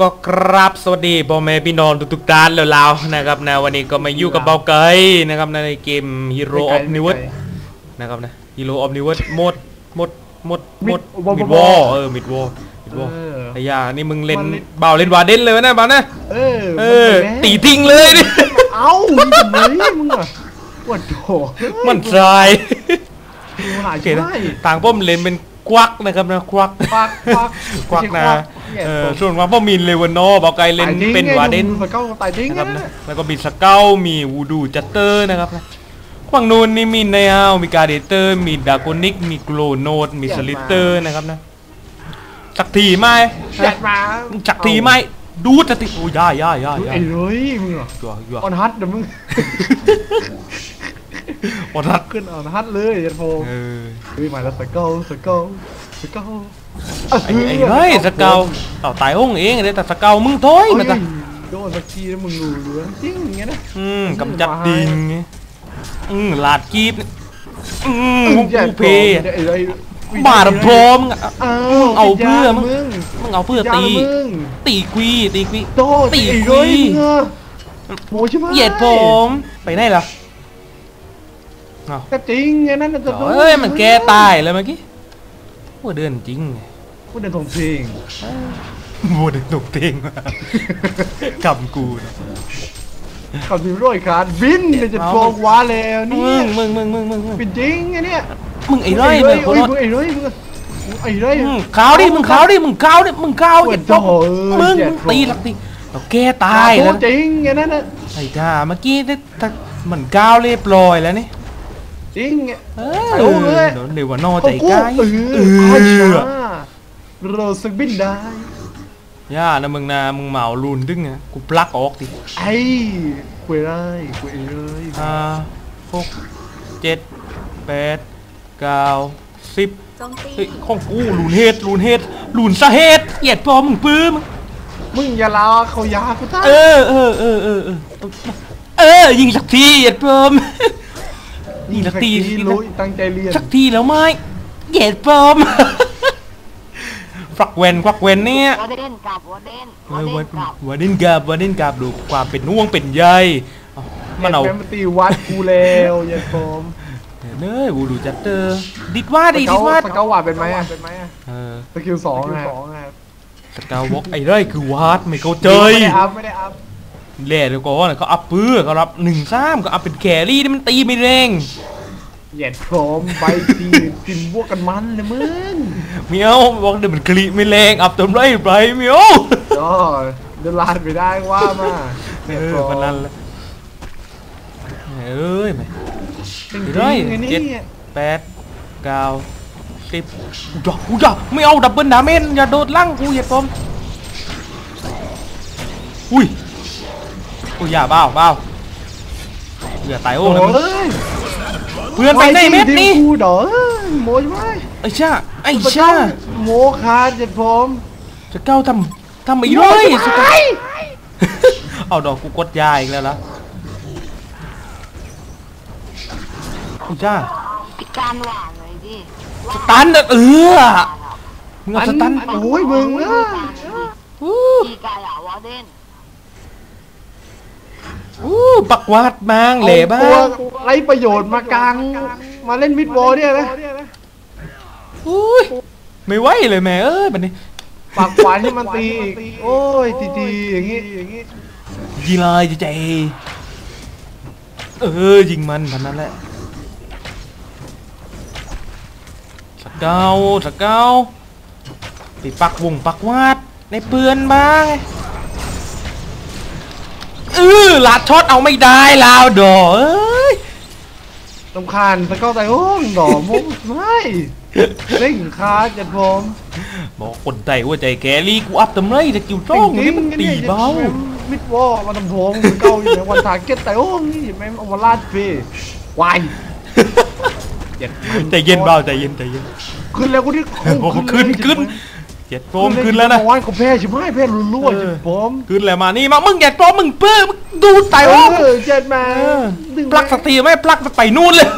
ก็ครับสวัสดีพ่อแม่พี่น้องทุกๆท่านแล้วๆนะครับนะวันนี้ก็มาอยู่กับเบาเกยนะครับในเกม Hero of n e w นะครับนะ Hero of n e w หมดหมดหมดหมด Mid- มิด War วอ War เออมิดวอมิดวอเออไอ้ยานี่มึงเล่นมันเล่นเบาเล่นวาเดนเลยวะนะเบานะเออเออมันตีทิ้งเลยดิเอ้ามึงจะไหนมึงอะปวดโถมันทรายมึงหาโอเคใช่นะต่างป้อมเลนเป็น ควักนะครับนะควักควักควักควักนะไม่ใช่เออควักส่วนว่าพ่อมีนเลวานโนเบาไกเลนตายทิ้งเป็นไงวาเดนมึงสเก้าตายทิ้งนะครับนะนะแล้วก็มีสเกลมีวูดูจัตเตอร์นะครับนะฝั่งนู้นนี่มีไนอามีการเดเตอร์มีดากอนิกมีโกลโนดมีสลิเตอร์นะครับนะจักทีไหมจัดมาจักทีไหมดูจักทีโอ้ยย่าย่าย่าเอาย่าไอ้เฮ้ยมึงเหรอยัวยัวออนฮัทเดี๋ยวมึงอดรัดขึ้นออนฮัทเลยยันโฟเออ เฮ้ยมาแล้วสเก้าสเก้าสเก้าไอ้ไอ้เฮ้ยสเกลเอาตายห้องเองเลยแต่สเกลมึงโถอยเฮ้มายจ้ะโดนสักทีแล้วมึงรู้เรื่องจริงอย่างเงี้ยนะอืมกำจัดดิงไงอืมลาดกีบเนี่ยอืมพวกแย่กูเพไอ้ไอ้บาดพร้อมงอะเอาเอาเพื่อมึมึงงมึงเอาเพื่อตียามึงตีกวีตีกวีโตตีตีคุเลยยมึงอะโมใช่ไหมเหยียดผมไปไหนล่ะ เอาแต่จริงไงนั่นน่ะจะโดนเอ้ยมันแกตายเลยเมื่อกี้ว่าเดินจริงไงพูดในทงเพลงว่าเดินตกเตงว่ะกำกูนะขับทีมร้อยขาดบินเนี่ยจะเอาโกงว้าแล้วเนี่มึยงมึงมึงมึงมึงมึงเป็นจริงไงเนี่ยมึงไอ้ไรเลเลยยคนมึละงไอ้เลยมึงไอ้เลยอืมขาวดิมึงขาวดิมึงขาวดิมึงขาวโอ้อย่ายตกโถ่เอ้ยมึงเจ็มึบงตีหลักตีเราแกตายแล้วจริงไงนั่นน่ะไอ้ท่าเมื่อกี้ได้ถ้ามันก้าวเรียบร้อยแล้วนี่ จริงไงเอเอาอเลยเดี๋ยวเดี๋ยวว่านอใจเขาใกกู้ล้เอเออไอ้อชาเราสึกบินได้ย่านะมึงนามึงเหมาลูนดึงนะกูปลักออกดิไอ้คุยได้คุยเลยห้าหกเจ็ดแปดเก้าสิบโจมตีเฮ้ยของกูลูนเฮดลูนเฮดลูนสะเฮดเหยียดพอมึงปื้มงมึงอย่าลาเขายากูตาเออเออเออเออเออเออยิงสักทีเหยียดเพิ่ม ยิงสักทีรู้ตั้งใจเรียนสักทีแล้วไหมเหยียดเพิ่มฝักเวนฝักเวนเนี่ยวอเดนกับวอเดนเอวออเดวันนกับวันดินกาบวันดินกาบดูความเป็นน่วงเป็นใยเอามันเอาแม่มาตีวัดกูแล้วอย่าโกมเน้ยบูดูจัตเตอร์ดิดว่าดิดิดว่าสเกาหวาดเป็นไหมอะเป็นไหมอะเออสกิลสองอะสเกาวบอกไอ้ไรคือวาดไม่เข้าใจไม่ได้อัพไม่ได้อัพ แหล่เดี๋ยวก่อนเขาอัพปื้อเขารับหนึ่งซ้ำก็อัพเป็นแครี่นี่มันตีไม่แรงเหยียดโคมไปตีกินพวกกันมันเลยมึงเมียวบอกเดี๋ยวมันกรีไม่แรงอัพทำไรไปเมียวก็เดินลานไปได้ว่ามาเออพนันเลยเอ้ยไม่จริงเดี๋ยวๆไงเจ็ดนี่แปดเก้าสิบอย่ากูอย่าไม่เอาดับเบิลดาเมจอย่าโดดลั่งกูอย่าปอมอุ้ย กูอย่าเบ้าเบ้าอย่าตายโอ้โอ้แล้วมึงยเพื่อนไปไหนเม็ดนี่กูเด้อโมยไหมไอ้ชาไอ้พระชาเจ้าโมคาเจ็ดผมสเก้าทำทำอีกเลยสเก้าเอาดอกกูกดยาอีกแล้วล่ะไอ้ชาพิการหวานเลยดิสตันน่ะเออมึงเอาสตันโอ้ยมึงนะอู้พิการอะวอเดน อู้ปักวาดมางเหล่บ้าตัวงไรประโยชน์มากลาง มาเล่นมิดวอลเนี่ยนะอุ้ยไม่ไหวเลยแม่เอ้ยบัดนี้ปากหวานให้มันตีอีกโอ้ยตีตีๆอย่างงี้อย่างงี้ยิงเลยใจเออยิงมันพันนั้นแหละสเกาสเกาไปปักวงปักวาดในเปือนบ้าง เออลัดช็อตเอาไม่ได้แล้วดอเอ้ยลำคาญสะเก้าใจโอ้ยดอกมุกไม่เล่งคาเจ็ดผมบอกคนใจว่าใจแกลี่กูอัพทำไรจะกิ้วจ้องนี่มันตีเบามิดวอลมาทำพงสะเก้าอยู่ในวันทาร์เก็ตแต่โอ้ยนี่แม่งเอามาลาดเฟวายเจ็ดมันใจเย็นเบาใจเย็นใจเย็นขึ้นแล้วกูที่โอ้โหขึ้นขึ้น เจ็ดโฟมขึ้นแล้วนะวันเขาแพ้ใช่ไหมแพ้รัวๆเออเจ็ดผมขึ้นแล้วมานี่มามึงอย่าโฟมมึงเปื้อมึงดูไตเอว่าอเจ็ดแม่ปลักสักทีไหมปลักไปนู่นเลย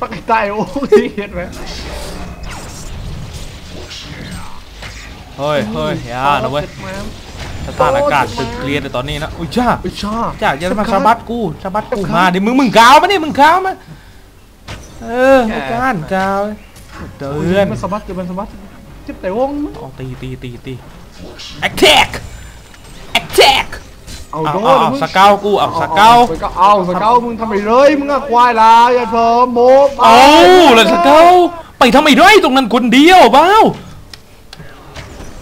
ปลักไตโอ้ยเห็นไหมเฮ้ยเฮ้ยอย่านะเว้ยสถานอากาศตึกเครียดในตอนนี้นะอุ้ยจ้าไอ้ชาจ้าอย่ามาสะบัดกูสะบัดกูมาดิมึงมึงกาวมาดิมึงกาวมาเออไม่การกาวเตือนมันสะบัดเดี๋ยวมันสะบัดเจ็บแต่วงเอาตีตีตีตี attack attack เอาเอาโดเอานเอามึงสเกากูเอาสเกาสเกาเอาสเกามึงทำไปเลยมึงอะควายลาอย่าเถอะโมบเอาแล้วสเกาไปทำไมด้วยตรงนั้นคนเดียวเบ้า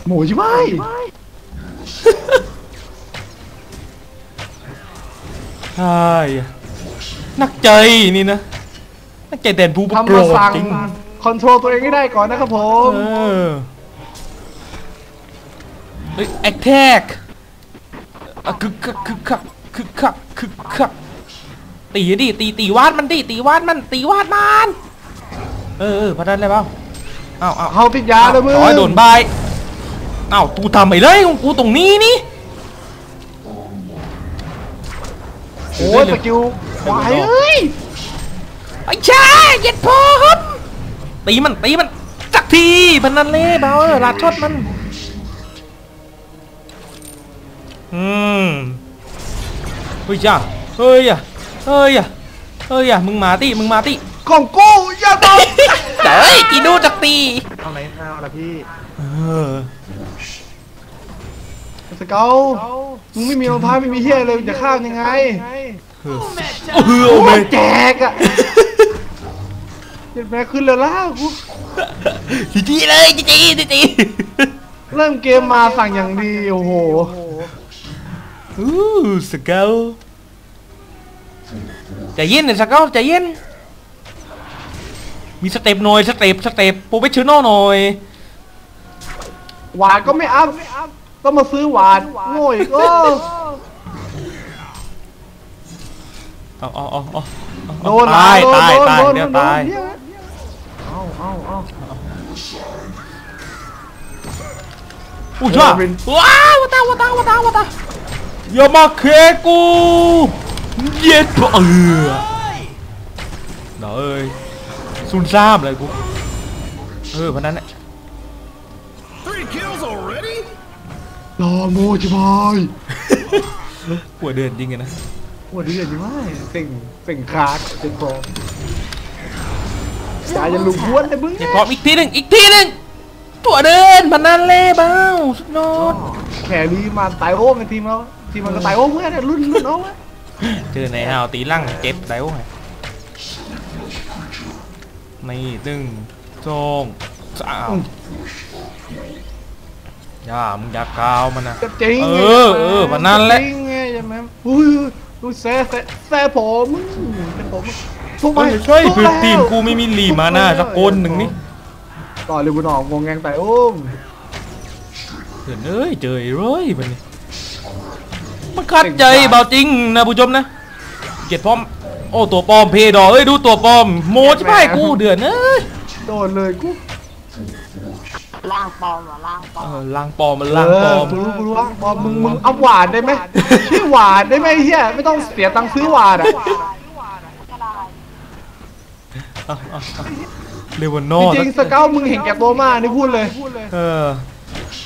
หมูใช่ไหมใช่นักใจนี่นะนักใจแดนผู้ปกทำโกรมาธสั่งจริง คอนโทรลตัวเองให้ได้ก่อนนะครับผมเออเฮ้ย attack อะคึกคักคึกคักคึกคักคึกคักตีดิตีตีวาดมันดิตีวาดมันตีวาดมันเออเออพอได้เลยเปล่าเอาเอาเอาติดยาเลยมึงร้อยโดนใบายเอ้าตูทำไอ้เลยของกูตรงนี้นี่โอ้ยสกิลควายเอ้ยไอ้ชาเย็ดพอครับ ตีมันตีมันจักทีพันนันเล่เบาเออลาดช็อตมันอืมเฮ้ยจ้าเฮ้ยอะเฮ้ยอะเฮ้ยอะมึงมาติมึงมาติของกูอย่าตบเฮ้ยกีดูจักตีเอาไหนเอาละพี่เออสเกลมึงไม่มีรองเท้าไม่มีเฮียเลยจะข้ามยังไงเออโอ้โหโอ้เมแจกอะ เจ็บแม่ขึ้นเลยล่ะกูจีจีเลยจีจีจีจีเริ่มเกมมาสั่งอย่างดีโอ้โหอู้สเกลใจเย็นหน่อยสเกลใจเย็นมีสเต็ปหน่อยสเต็ปสเต็ปโปรเฟชชั่นอลหน่อยหวานก็ไม่อัพต้องมาซื้อหวานโง่อีกโอ้เอาเอาเอาเอาโดนตายโดนตายโดนตายโดนเดี๋ยวโดนตาย เอาเอาเอาอุ้ยจ้าเออเป็นว้าววาตาวาตาวาตาวาตาอย่ามาเคกูเย็ดเออเด้อเอ้ยซุนซ่ามเลยกูเออพนันแหละ Three kills already? รอโมจิบอยหัวเดินจริงกันนะวันนี้ยังไม่เสิ่งเสิ่งคาร์ดเป็นโปร อย่าอย่าลุกวนเลยมึงเดี๋ยวพร้อมอีกทีหนึ่งอีกทีหนึ่งตัวเดินพนันเล่เบ้าสุดยอดแครี่มาตายโอ้งในทีมเราทีมมันก็ตายโอ้งเพื่อนเนี่ยรุ่นรุ่นเอาไว้เจอในฮาวตีลั่งเจ็บแล้วไงนี่หนึ่งสองสามอย่ามึงอย่ากาวมันนะจะจริงเออเออวันนั้นแหละจริงไงใช่ไหมอุ้ยอุ้ยแซ่แซ่แซ่ผมเป็นผม ทุกไปไม่ใช่คือทีมกูไม่มีลีมาหน้าสักคนหนึ่งนี่ต่อเลยบุญออกวงแงงแต่โอ้มเพื่อนเอ้ยเจอไอ้ร้อยมันนี่มันขัดใจเบาจริงนะผู้ชมนะเกียรติพร้อมโอ้ตัวปลอมเพดอเอ้ยดูตัวปลอมโมใช่ไหมกูเดือนเอ้ยโดนเลยกูล่างปลอมเหรอล่างปลอเอมอล้างปลอมมันล้างปลอมเกูรู้กูรู้ว่าบอมมึงมึงเอาหวานได้ไหมชื่อหวานได้ไหมเฮียไม่ต้องเสียตังค์ซื้อหวานอะก็ได้ เลวานโนจริงๆสเกลมึงเห็นแก่ตัวมากนี่พูดเลยเออ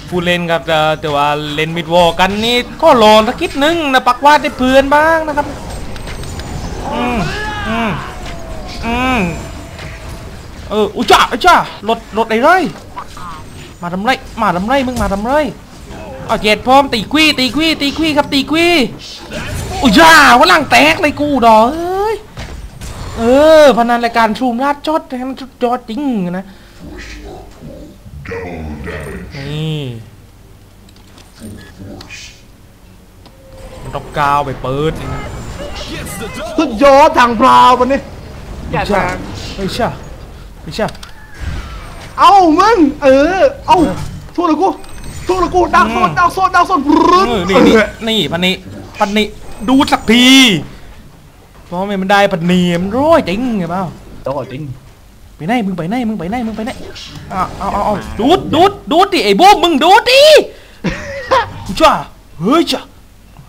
ผู้เล่นครับเอ่อแต่ว่าเล่นมิดวอลกันนี่ก็รอสักนิดนึงนะปักวาดได้เพื่อนบ้างนะครับอืมอืมอืมเอออุ้ยจ้าอุ้ยจ้ารถรถไอ้ไรมาทำไรมาทำไรมึงมาทำไรเอาเจ็ดพร้อมตีกวีตีกวีตีกวีครับตีกวีอุ้ยจ้าว่าล่างแตกเลยกูดอก เอ้ยเออ พนันรายการชูมลาดจอดแทนจอดจริงนะ นี่มันต้องกาวไปเปิดนี่นะ Gets the double. สุดยอดทางพราววันนี้แกะใช่ทางไม่ใช่ไม่ใช่เอ้ามึงเออ เอ้าสู้เลยกูสู้เลยกูดังโซนดังโซนดังโซนบรึ้นเออนี่นี่นี่พันนี้พันนี้ดูสักทีเพราะไม่มันได้พันนี้มันร้อยจริงไงเปล่าโอ้จริงไปไหนมึงไปไหนมึงไปไหนมึงไปไหนเอาเอาเอาเอาดูดดูดดูดดิไอ้บูมมึงดูดดิจ้าเฮ้ยจ้า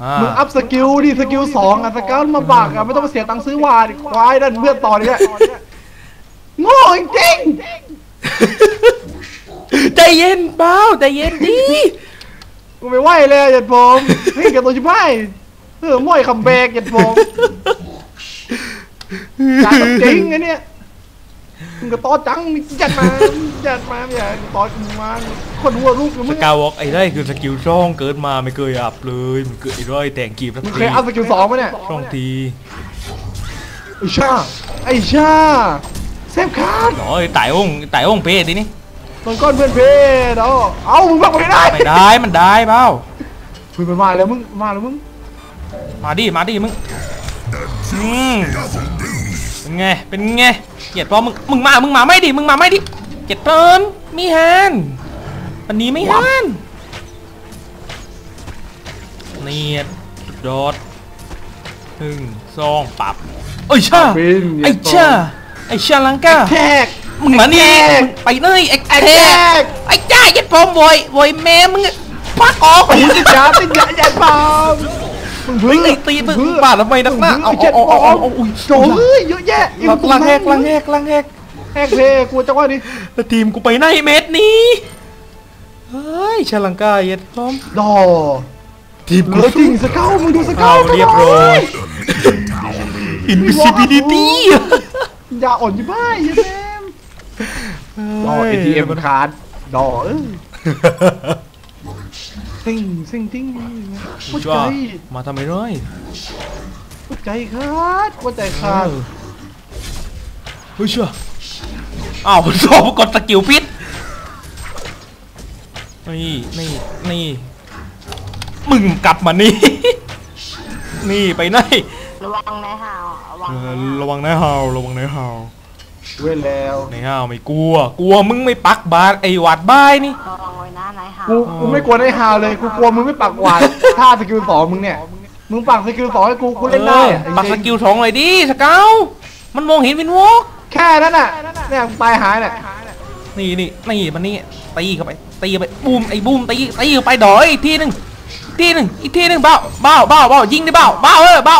อ่ามึงอัพสกิลดิสกิลสองอะสเกลมาบากอะไม่ต้องมาเสียตังค์ซื้อวาดิควายดันเพื่อนต่อเลยโง่จริงใจเย็นเบาใจเย็นดิกูไม่ไหวเลยหยัดผมนี่กับตัวชิบหายเออม่อยคัมแบกหยัดผม จานต้องจริงไอ้เนี่ยมึงก็ต่อจังนี่จัดมาจัดมาอย่าต่อมึงมาคนหัวลูกกับสมึงกาววอล์กไอ้ได้คือสกิลช่องเกิดมาไม่เคยอัพเลยมันเกิดไอ้ร้อยแต่งกีบสักมึงเคทียอัพสกิลสองไหมเนี่ยช่องทีไอ้ชาไอ้ชาเซฟคาร์ดน้อยไต่องค์ไต่องค์เพศทีนี่ตอนก้อนเพื่อนเพเนาะเอ้ามึงบักไม่ได้ไม่ได้มันได้เปล่ามึงมันมาแล้วมึงมาแล้วมึงมาดิมาดิมึง อืมเป็นไง เป็นไง เกลียดพอมึง มึงมา มึงมาไม่ดิ มึงมาไม่ดิ เกลียดเปินมีแฮนอันนี้ไม่แฮนเนียดสุดยอดหนึ่งสองปับเอ้ยช่าเป็นไอ้ช่าไอ้ช่าลังกาแขกมึงมานี่ไอ้แขกมึงไปเลยไอ้ไอ้แขแขกกไอ้จ้ายัดผมโวยโวยแม่มึงอะพักออกโอ้ยติดยาติดยาอย่าปามมึง เฮ้เพิ่ยงไอ้ตีมึงเพิ่งบาดทำไมนักหน้าเอาเจ็เอาดเอาปอเอามเอาอุ้ยโจ้เฮ้ยเยอะแยะลังลังแหกลังแหกลังแหกแหกเพกูจังหวะนี้แล้วทีมกูไปไหนเม็ดนี้เฮ้ยชาลังกาเย็ดพร้อมดอทีมเหกูลือจริงสเกลมึงดูสเกลเอาเรียบร้อย invisibility อย่าอ่อนยิ่บ้ายอย่าแซมดอ ATM คาร์ดดอเออ ซิงซิงซิงหัวใจจ้ามาทำไมร้อยหัวใจขาดหัวใจขาดเฮ้ยเชื่ออ้าวสอบกดสกิลพิษนี่นี่นี่มึงกลับมานี่ นี่ไปไหนระวังในห่าวระวังเอในอห่าวระวังนายฮาวระวังนายฮาวเว้นแล้วนายฮาวไม่กลัว กลัวมึงไม่ปักบาทไอ้หวัดบ้ายนี่ กูกูไม่กลัวได้ฮาวเลยกูกลัวมึงไม่ปักหวานท่าสกิลสองมึงเนี่ยมึงปักสกิลสองให้กูกูเล่นได้อออะปักสจริงๆกิลสองเลยดิสเกามันมองเห็นวินวอกแค่นั้นน่ะเนี่ยมึงตายหายเนี่ยนี่นี่นี่มันนี่ตีเข้าไปตีเข้าไปบูมไอ้บูมตีตีเข้าไปดอยอีกทีหนึ่งอีกทีหนึ่งอีกทีหนึ่งเบ้าเบ้าเบ้าเบ้ายิงดิเบ้าเบ้าเออเบ้า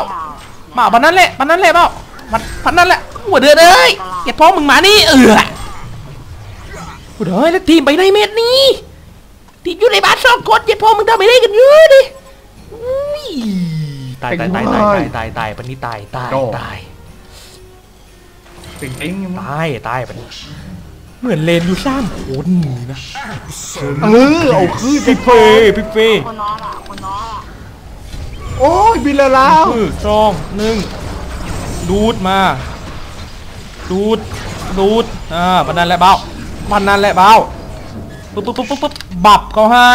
ห่าวเบ้าพันนั้นแหละพันนั้นแหละเบ้าพันพันนั้นแหละหัวเดือดเอ้ยเก็บพ้องมึงมานี่เออหัวเดือดแล้วทีมไปในเม็ดนี้ ทีมอยู่ในบ้านสองคนเก็บพ้องมึงทำไม่ได้กันเยอะดิอุ้ยตายตายตายตายตายตายปันนี้ตายตายตายจริงจริงตายตายปันนี้เหมือนเลนอยู่ซ้ำคนนะเออเอาคือพี่เฟพี่เฟคนน้อยอะคนน้อยอะโอ้ยบินแล้วแล้วคือสองหนึ่งดูดมาดูดดูดอ่าพันนั้นแหละเบาพันนั้นแหละเบาปุ๊บปุ๊บปุ๊บปุ๊บปุ๊ บบับเขาให้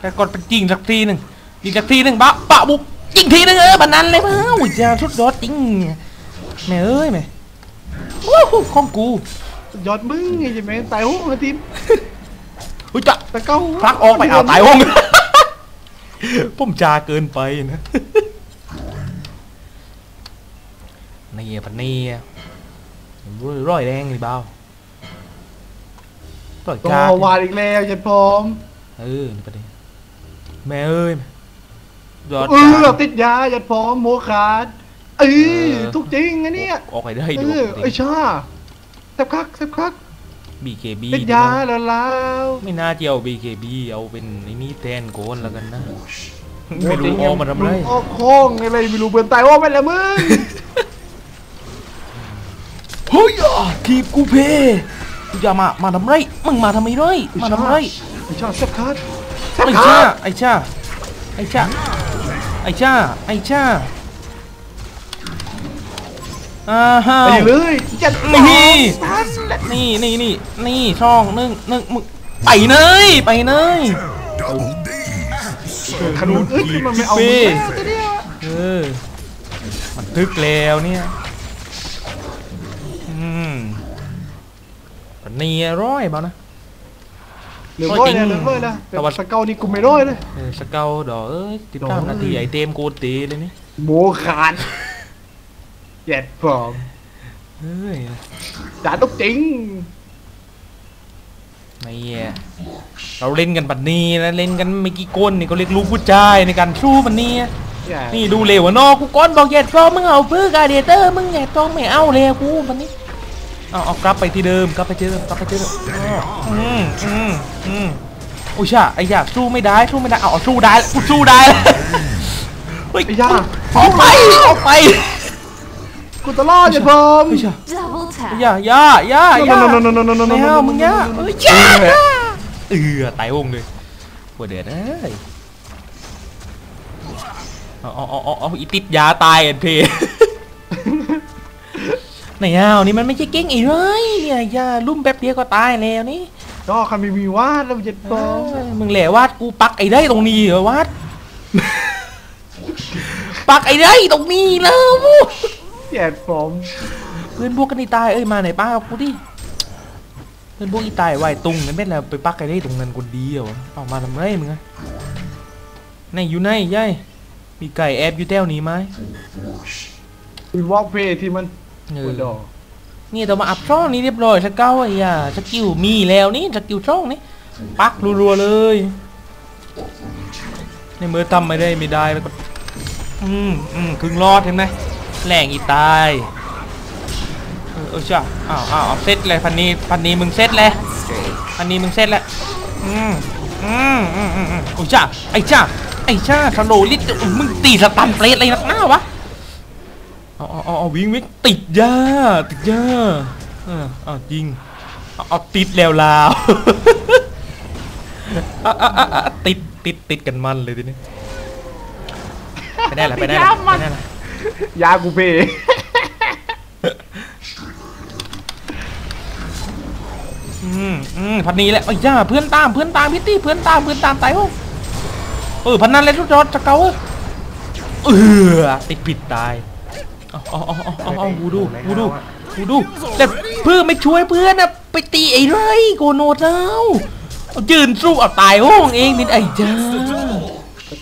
แต่กดเป็นจริงสักทีหนึ่งยิงสักทีหนึ่งบะปะบุบยิงทีหนึ่งเออพันนั้นเลยเบ้าอุ้ยจะชุดยอดจริงแม่เอ้ยแม่ว้าวของกูยอดมึงไงใช่ไหมตายโอ้มาทีมอุ้ยจะตะเก้าพลักออกไปเอาตายห้องผมจาเกินไปนะนี่พันนี่ร้อยร้อยแรงเลยเบาร้อยต่กาอวาดอีกแล้วจัดพร้อม เออนี่ประเด็นแม่เอ้ยยอดเออติดยาจัดพร้อมโมขาดเออทุกจริงอันเนี้ยออกไปได้เอดูอไอ้ชาแซบคักแซบคักบีเคบีติดยาแล้วแล้วไม่น่าจะเอาบีเคบีเอาเป็นไอ้นี่แทนโกนแล้วกันนะ ไม่รู้ออกมาทำไรออกโค้งอะไรไม่รู้เบือนตายว่าไปแล้วมึงเฮ้ยอะทีบกูเพกูจะมา มาทำไร มึงมาทำไมไรมาทำไรไอ้ชาแซบคักแซบไอ้คัชากไอ้ชาไอ้ชาไอ้ชาไอ้ชาอ่าฮะไปเลย จัดนี่นั่นแหละนี่นี่นี่นี่ช่องหนึ่งหนึ่งมึงไปเนยไปเนยขนุนเอ้ยมันไม่เอาเฟ่มึงแล้วแต่เนี่ยเออมันทึกแล้วเนี่ยอืมปันนี้ร้อยเปล่านะ เหลือร้อยเลยเหลือร้อยเลยแต่แต่ว่าสเกลนี่กูไม่ร้อยเลยเออสเกลดอกเอ้ยติดดอกตามเอ้ยนาทีไอเต็มกูตีเลยนี่โมขาดเจ็ดพร้อมเฮ้ยจ่าต้องจริงไม่แย่เราเล่นกันปันนี้นะเล่นกันไม่กี่ก้นนี่ก็เรียกลูกผู้ชายในการสู้ปันนี้อย่านี่ดูเลวอะนอกกูก้อนบอกแย่ตรอมึงเอาเพื่อกาเดเตอร์มึงแย่ตรอไม่เอาเลยกูปันนี้ เอาเอากลับไปที่เดิมกลับไปที่เดิมกลับไปที่เดิมอ้ออืมอืมอืมอุ้ยช่าไอ้ยาสู้ไม่ได้สู้ไม่ได้เอาเอาสู้ได้แล้วกูสู้ได้แล้วเฮ้ยไอ้ย่าออกไปออกไปกูตลอดอย่าพร้อมเฮ้ยช่า double tap อย่าอย่าอย่าอย่าโนโนโนโนโนโนโนไม่เอามึงอย่าเอ้ยอย่าอย่าเออตายวงเลยหัวเดือดเอ้ยเอาเอาเอาเอาเอาอีติดยาตายอันเพ ไหนเอานี่มันไม่ใช่เก่งอีกเลยเนี่ยอย่าลุ่มแป๊บเดียวก็ตายแล้วนี่ก็คันมีมีวาดแล้วมันจะพร้อมเอ้ยมึงแหละวาดกูปักไอ้ได้ตรงนี้เหรอวาด ปักไอ้ได้ตรงนี้แล้วแย่พร้อมเพื่อนพวกกันนี่ตายเอ้ยมาไหนป้ากับกูดิเพื่อนพวกอีตายไหวตุงกันเป็นแล้วไปปักไอ้ได้ตรงนั้นคนเดียวออกมาทำไรมึงอะไหนอยู่ไหนยัยมีไก่แอบอยู่แถวนี้ไหมมีวอล์กเพย์ที่มัน เอปวอดดอกนี่แต่มาอัพช่องนี้เรียบร้อยสเก้าไอ้ยาสกิลมีแล้วนี่สกิลช่องนี่ปักรัวๆเลยในเมื่อทำไม่ได้ไม่ได้แล้วก็อืมอืมครึ่งรอดเห็นไหมแหล่งอีตายเออเออจ้าอ้าวอ้าวเอาเซตเลยพันนี้พันนี้มึงเซตเลยพันนี้มึงเซตแล้วอืมอืมอืมอืมอืมโอ้จ้าไอ้จ้าไอ้จ้าสโลลิตมึงตีสตันเฟรดอะไรนักหน้าวะ เอาเอาเอาเอาวิ่งวิ่งติดยาติดยาเออเอาจริงเอาเอาติดแล้วลาวเอาเอาเอาเอาติดติดติดกันมันเลยทีนี้ไปได้ละไปได้ละไปได้ละยากูเพย์อืมอืมพันนี้แหละไอ้ยย่าเพื่อนตามเพื่อนตามพี่ตี้เพื่อนตามเพื่อนตามตายโอ้เออพันนั้นเลยทุกจอดจะเกาเออเออติดผิดตาย เอาเอาเอาเอาเอาเอากูดูกูดูกูดูแต่เพื่อนไม่ช่วยเพื่อนนะไปตีไอ้ไรโกโนดแล้วเอายืนสู้เอาตายห้องเองนี่ไอ้จ้า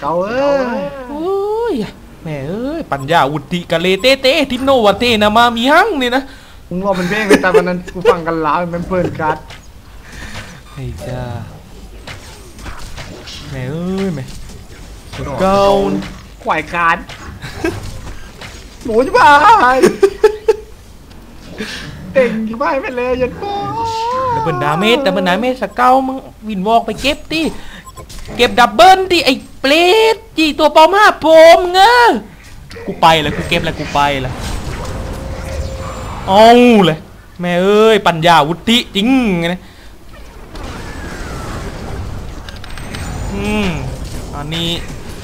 เก่าเอ้ยโอ้ยแม่เอ้ยปัญญาอุติกะเลเตเตทิโนวะเตนามามีหังนี่นะมึงรอมันเพลงเลยแต่วันนั้นกูฟังกันแล้วมันเพลินกัดไอ้จ้าแม่เอ้ยแม่เกาขวายคานห มูจะบ้าเต่งที่บ้านไปเลยยันพ่อดับเบิลดาเมจดับเบิลดาเมจสเกามึงวินวอกไปเก็บดิเก็บดับเบิลดิไอ้เปรตจีตัวปลอมห้าผมเงอกูไปเลยกูเก็บแล้วกูไปละเอาเลยแม่เอ้ยปัญญาวุฒิจริงไงนะอืมอันนี้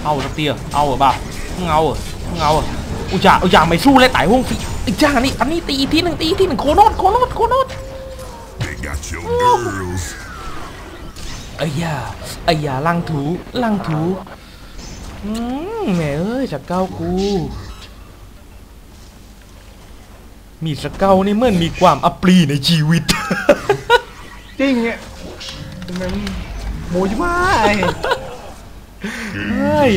เอาสักเตียเอาเหรอบ่ามึงเอาเหรอมึงเอาเหรอ อุจจาอุจจาไม่สู้เลยตายห้องฟิไอ้จ้านี่อันนี้ตีอีกทีหนึ่งตีอีกทีหนึ่งโคโนดโคโนดโคโนด They got your girls. ไอ้ยาไอ้ยาลังถูลังถูอืมแหม่เอ้ยสเกากู มีสเกานี่เหมื่อนมีความอัปรีในชีวิต จริงเนี่ยมันหมูจะบ้าเฮ้ย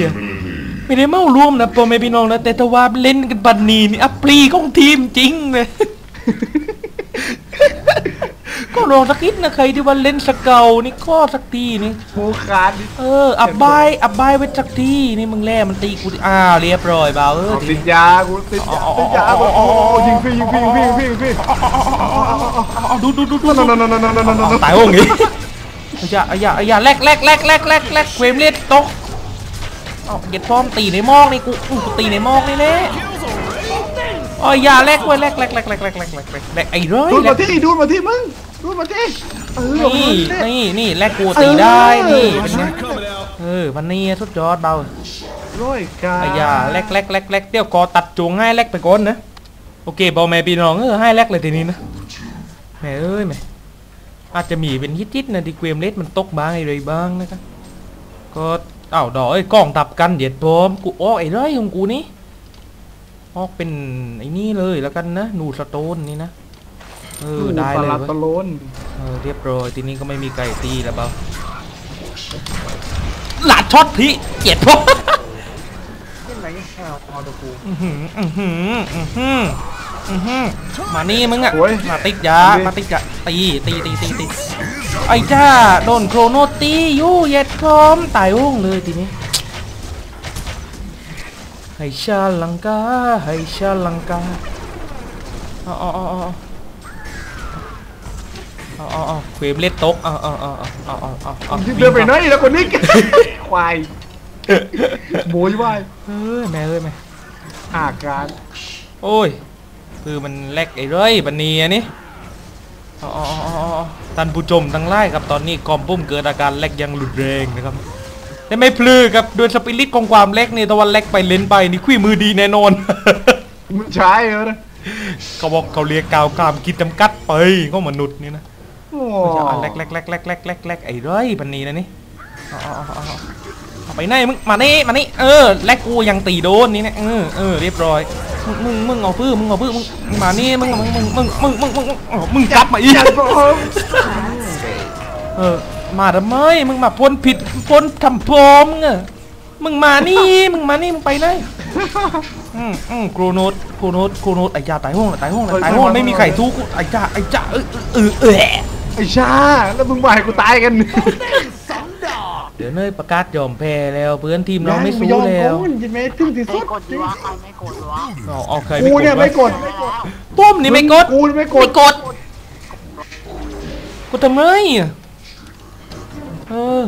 ไม่ได้เมาร่วมนะพ่อไม่พี่น้องนะแต่ถ้าว่าเล่นกันบัดนี้นี่อัปรีของทีมจริงเลยก็ลองสักนิดนะใครที่ว่าเล่นสเกลนี่ข้อสักทีนี่ผู้คานเอออับบายอับบายไว้สักทีนี่มึงแร่มันตีกูอ้าเรียบร้อยเบาเออติดยากูติดยาติดยาโอ้ยิงพี่ยิงพี่ยิงพี่ยิงพี่ยิงพี่ดูดูดูดูนั่นนั่นนั่นนั่นนั่นตายโอ้ยงี้ไอ้ยาไอ้ยาไอ้ยาแลกแลกแลกแลกแลกแลกเวมเลตตก เอาเก็ดพร้อมตีในหมอกนี่กูอู้กูตีในหมอกนี่แน่อ๋อยาแลกเว้ยแลกแลกแลกแลกแลกแลกแลกแลกแลกไอ้ร้อยดูดแลมากที่ดูดมาที่มึงดูดมาที่เออนี่นี่นี่แลกกูตีได้นี่เป็นไง Coming out. เออวันนี้สุดยอดเบาร้อยกาไอ้ยาแลกแลกแลกแลกเดี๋ยวกอตัดจวงให้แลกไปก่อนนะโอเคบอแม่พี่น้องเออให้แลกเลยทีนี้นะแม่เอ้ยแม่อาจจะมีเป็นฮิตๆนะที่เกมเล็ดมันตกบ้างไอ้ไรบ้างนะครับก็ เอ้าดอกไอ้ยกล้องตับกันเดี๋ยวพร้อมกูออกไอ้ไรของกูนี่ออกเป็นไอ้นี่เลยแล้วกันนะนูสโตนนี่นะเออได้ตเลยลาดเว้ยตะโลนเออเรียบร้อยทีนี้ก็ไม่มีไก่ตีแล้วเบาหลาดช็อตพี่เกลียดพวกที่ไหนข้าวเอาตะกูอื้อหืออื้อหืออื้อหืออื้อหือมานี่มึงอะโอ้ย มาติดยาอันนี้มาติดยาตีตีตีตีตี ไอ้จ้าโดนโครโนตีอยู่เย็ดพร้อมตายโอ่งเลยทีนี้ให้ชาลังกาให้ชาลังกาเอาเอาเอาเอาเอาเอาเอาเควมเล็ดตกเอาเอาเอาเอาเอาเอาเอามึงเดินไปไหนแล้วคนนี้ควายโบยว่ายเฮ้ยแม่เอ้ยแม่อาการโอ้ย คือมันแลกไอ้เร้ยบันนี้อันนี้เอาเอาเอาเอาเอา ท่านผู้ชมทั้งหลายครับตอนนี้กอมปุ้มเกิดอาการแลกอยังรุนแรงนะครับแต่ไม่พลือครับด้วยสปิริตของความแลกนี่ตะวันแลกไปเล่นไปนี่คุยมือดีแน่นอนมึงใช้เหรอนะเขาบอกเขาเรียกกาวกามกิดจำกัดไปก็มนุษย์นี่นะโอ้เอาแลกแลกแลกแลกแลกแลกแลกไอ้เร้ยบันนี้นะนี่เอาเอาเอาเอาเอาเอาไปไหนมึงมานี่มานี่เออแลกกูยังตีโดนนี่นะเออเออเรียบร้อย มึงมึงมึงเอาพื้มึงเอาพื้มึงมึงมานี่มึงมึงมึงมึงมึงมึงมึงมึงอ๋อมึงกลับมาอีกยันพร้อมเออมาทำไมมึงมาพ้นผิดพ้นทำพร้อมมึงอะมึงมานี่มึงมานี่มึงไปไหนอืมอืมโครโนตโครโนตโครโนตไอ้จ่าตายห้องละตายห้องละตายห้องไม่มีใครทุกข์ไอ้จ่าไอ้จ่าเออเออเออไอ้ชาแล้วมึงมาให้กูตายกัน เดี๋ยวเนยประกาศยอมแพ้แล้วเพื่อนทีมเราไม่สู้ยอมแล้วกูยินไหมถึงที่ไม่สุดกดดีวะใครไม่กดวะเอาเอาใครกูเนี่ยไม่กดปุ้มนี่ไม่กดกูนี่ไม่กดไม่กดกดทำไมอะเออ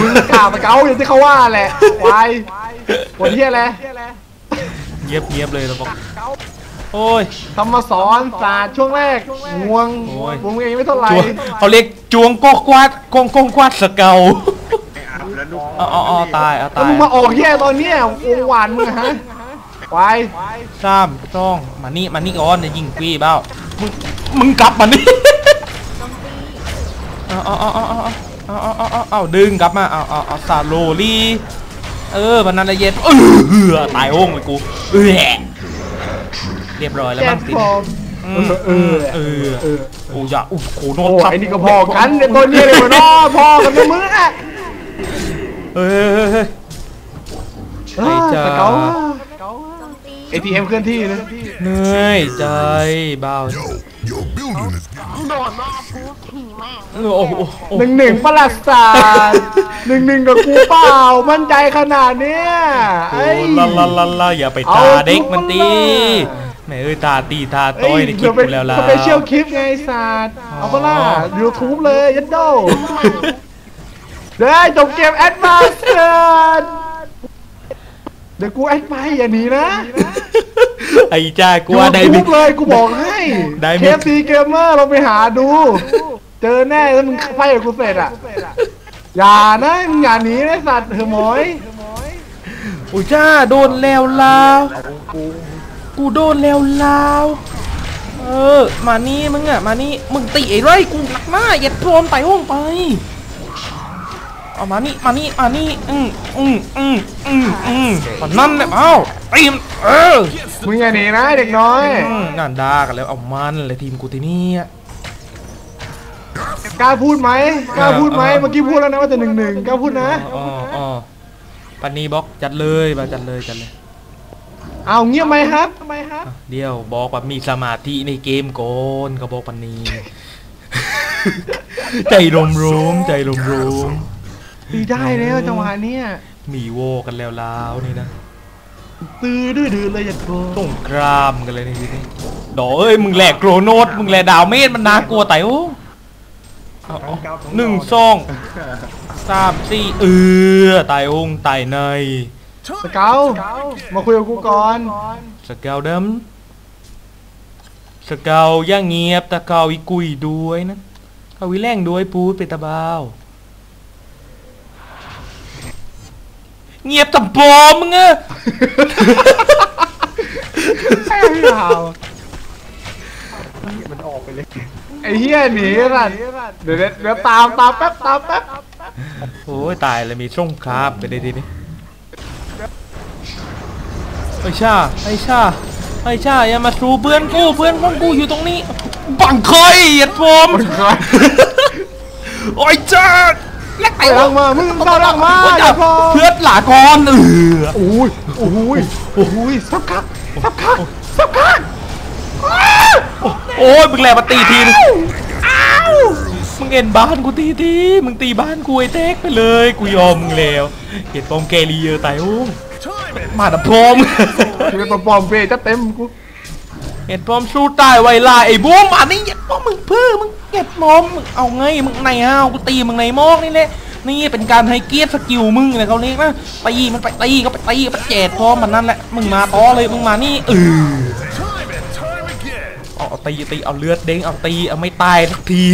มึงกล่าวตะเกาอย่างที่เขาว่าแหละควายกดเฮียอะไรเงียบเงียบเลยเราบอก โอ้ยทำมาสอนศาสตร์ช่วงแรกง่วงโอ้ยมึงเองไม่เท่าไหร่จวงเขาเรียกจวงกอกวาดกองกองกวาดสเกาอ๋ออ๋ออ๋อตายเอาแล้วตายมึงมาออกเฮียตอนเนี้ยโอหวานมึงอะฮะควายสามต้องมานี่มานี่ก่อนจะยิงปีเบ้ามึงมึงกลับมานี่เอาเอาเอาเอาเอาเอาเอาเอาเอาเอาดึงกลับมาเอาเอาเอาซาโลลี่เออมันนั่นละเย็นเออตายโอ่งไปกูเออ เรียบร้อยแล้วแจ็มั้คงสิฟอร์มอืเอมอเอเอออเออโอ้ยาอุ้โหโนโอ้ตทับไอ้นี่ก็พอกันเนี่ยตัวเนี้ยเลยมันอ้อพอกันนะมึงอะเฮ้ยเฮ้ยเฮ้ยเออจ้าตะเกาเอทีเอ็มเคลื่อนที่นะเหนื่อยใจเบา Yo, your building is getting โดดรอบกูขี่แม่งเออโอ้โหโอ้หนึ่งหนึ่งประหลัดศาสตร์หนึ่งหนึ่งกับกูเปล่ามั่นใจขนาดเนี้ยโหไอ้ลาลาลาลาอย่าไปเอาตาเด็กมันตีทุกคน มาแม่เอ้ยตาตีตาต้อยในคลิปกูแล้วล่ะสเปเชียลคลิปไงศาสตร์เอาปะล่ะยูทูบเลยยันโดเด้ยจบเกมแอดวานซ์เดี๋ยวกูแอดไปอย่าหนีนะ ไอ้จ้ากูยูว่าได้ทูมิบเลยกูบอกให้ได้มิเคฟซีเกมเมอร์เราไปหาดู เจอแน่ถ้ามึงไพ่กับกูเสร็จอะ อย่านะมึงอย่าหนีนะสัตว์เถอะหมอยโอ้ยจ้าโดนแล้วลาว กูโดนแล้วลาวเออ มานี่มึงอะมานี่มึงตีไอ้ไรกูหนักมากอย่าพรมไต่ห้องไปเอามานี่มานี่มานี่อืมอืมอืมอืมอืมตอนนั้นเนี่ยเอ้าตีมนเออมึงอย่าหนีนะเด็กน้อยอืมนั่นด่ากันแล้วเอามันเลยทีมกูที่นี่อะกล้าพูดไหมกล้าพูดไหมเออเมื่อกี้พูดแล้วนะว่าจะหนึ่งหนึ่งกล้าพูดนะอ๋ออ๋อปันนี้บอกจัดเลยมาจัดเลยจัดเลย เอาเงียบไหมครับทำไมครับอะเดี๋ยวบอกว่ามีสมาธิในเกมก่อนเขาบอกปันนี้ ใจรมรมๆใจรมรมตีได้แล้วจังหวะเนี้ยๆมีโวกันแล้วลาวนี่นะตื้อดื้อดื้อเลยอย่าโกรธต้องกรามกันเลยในทีนี้ดอกเอ้ยมึงแหลกโกรโนดมึงแหลกดาวเมธมันน่ากลัวไต่โอ้เอาเอาหนึ่งสองสามสี่เออไต่องค์ไต่ใน สเกามาคุยกับกูก่อน สเกลเดิม สเกลย่างเงียบตะเกาอีกุยด้วยนะเขาวิแรงด้วยปูดไปตะเบาวเงียบตะบอมมึงอะไอ้เหี้ยมันออกไปเลยไอ้เฮียหนีสัตว์เดี๋ยวเดี๋ยวเดี๋ยวตามตามแป๊บตามแป๊บโอ้ยตายเลยมีส่งคราบไปได้ทีนี้ ไอ้ชาไอ้ชาไอ้ชาอย่ามาสูเพื่อนกูเพื่อนของกูอยู่ตรงนี้ บังเคยเหยียดผมมันคอยโอ้ยจ้าแลกไปไอ้หลังมามึงเข้าหลังมาโอ้ยอย่าพอเพื่อนหลากรเออโอ้ยโอ้ยโอ้ยสับคักสับคักสับคักโอ้ยมึงแหลมาตีทีนึงมึงเอ็นบ้านกูตีทีมึงตีบ้านกูไอ้เต็กไปเลย กูยอมมึงแล้วเห็นปอมเกลีเยอตายโอ้ง มาดับพรมคือเป็นปอมเปย์จะเต็มกูเห็ดพร้อมสู้ตายไวลายไอ้บูมอันนี้พวกมึงเพื่อมึงเก็บมอมมึงเอาไงมึงในห้าวกูตีมึงในหมอกนี่แหละนี่เป็นการให้เกียรติสกิลมึงนะเขาเรียกนะตีมันไปตีก็ไปตีก็ไปแจกพร้อมมันนั่นแหละมึงมาต่อเลยมึงมานี่เออ Time and time again. เอาเอาตีตีเอาเลือดเด้งเอาตีเอาไม่ตายสักที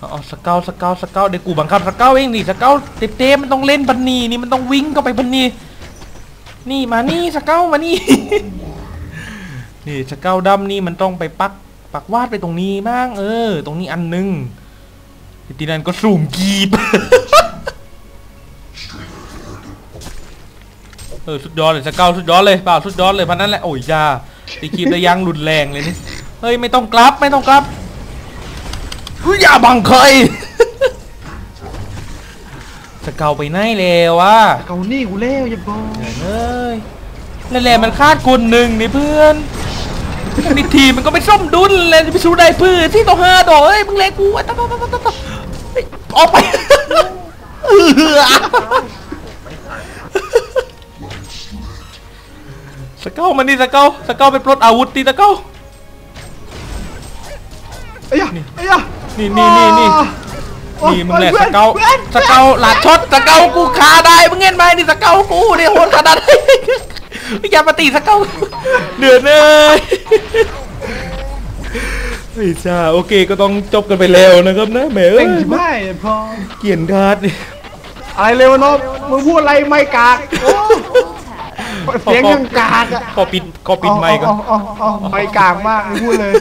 เอาเอาสเกลสเกลสเกลเดี๋ยวกูบังคับสเกลเองนี่สเกลเต็มเต็มๆมันต้องเล่นบันนีนี่มันต้องวิ่งเข้าไปบันนีนี่มานี่สเกลมานี่นี่สเกลดำนี่มันต้องไปปักปักวาดไปตรงนี้บ้าง เออ ตรงนี้อันหนึงทีนั้นก็สูมกีบเออสุดยอดเลยสเกลสุดยอดเลยเปล่าสุดยอดเลยพันนั้นแหละโอ้ยยาตีคีบได้ยังรุนแรงเลยนี่เฮ้ยไม่ต้องกลับไม่ต้องกลับ อย่าบังเคยสเกลไปไหนแล้ววะเกานี่กูเล้วอย่าบอกเฮ้ยนั่นแหละมันคาดคนหนึ่งนี่เพื่อนนี่ทีมมันก็ไม่ส้มดุลเลยจะไปสู้ได้เพื่อนที่ต่อห้าต่อเอ้ยมึงเล็กกูอะต่อต่อต่อต่อต่อเฮ้ยออกไปเออสเกลมันนี่สเกลสเกลไปปลดอาวุธตีสเกลไอ้ยะไอ้ยะ นี่นี่นี่นี่โอ้ยนี่มึงแหละพื่สอนเกลพื่อนสเกลหลาดช็อตสเกลกูคาได้มึงเห็นไหมนี่สเกลกูเนี่ยโหดขนาดไหนอย่ามาตีสเกลเดือดเลยไอ้จ้าโอเคก็ต้องจบกันไปแล้วนะครับนะแหมเอ้เต็ยงสิไม่พอเกลียนการ์ดนี่อะไรเลยวะน้องมึงพูดอะไรไม่กากโอ้เสียงยังกากอะขอปิดขอปิดไมค์ก่อนเาเาเาเอาไม่กากมากมึงพูดเลย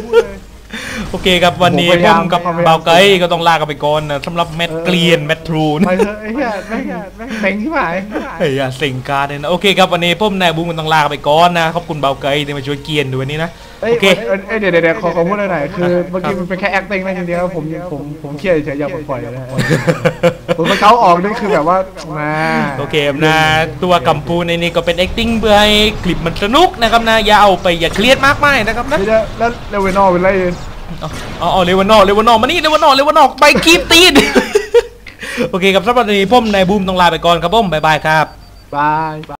โอเคครับวันนี้ผมพยายามผมกับพยายามเบาไกก็ต้องลากันไปก่อนนะสำหรับแมตช์เกลียนแมตช์ทรูนไปเถอะไอ้เหี้ยแม่งแม่งเต็งที่ไหนเฮ้ยอย่าเซ็งการ์ดเลยนะโอเคครับวันนี้ผมนายบูมกันต้องลากันไปก่อนนะขอบคุณเบาไกที่มาช่วยเกลียนด้วยวันนี้นะ เอ้ยโอเค เอ้ยเอ้ยเดี๋ยวเดี๋ยวเดี๋ยวขอขอพูดหน่อยคือเมื่อกี้มันเป็นแค่ acting นะจริงๆผมผมผมเครียดเฉยๆอย่าปล่อยๆนะผมมาเขาออกนี่คือแบบว่ามาโอเคครับนะตัวกัมพูในนี้ก็เป็น acting เพื่อให้คลิปมันสนุกนะครับนะอย่าเอาไปอย่าเครียดมากมายนะครับนะเดี๋ยวๆแล้วเลเวนอลเป็นไรเอาเอาเอาเลวานอลเลวานอลมานี่เลวานอลเลวานอลไปคีบตีน โอเคครับสำหรับวันนี้ผมนายบูมต้องลาไปก่อนครับผมบ๊ายบายครับ บาย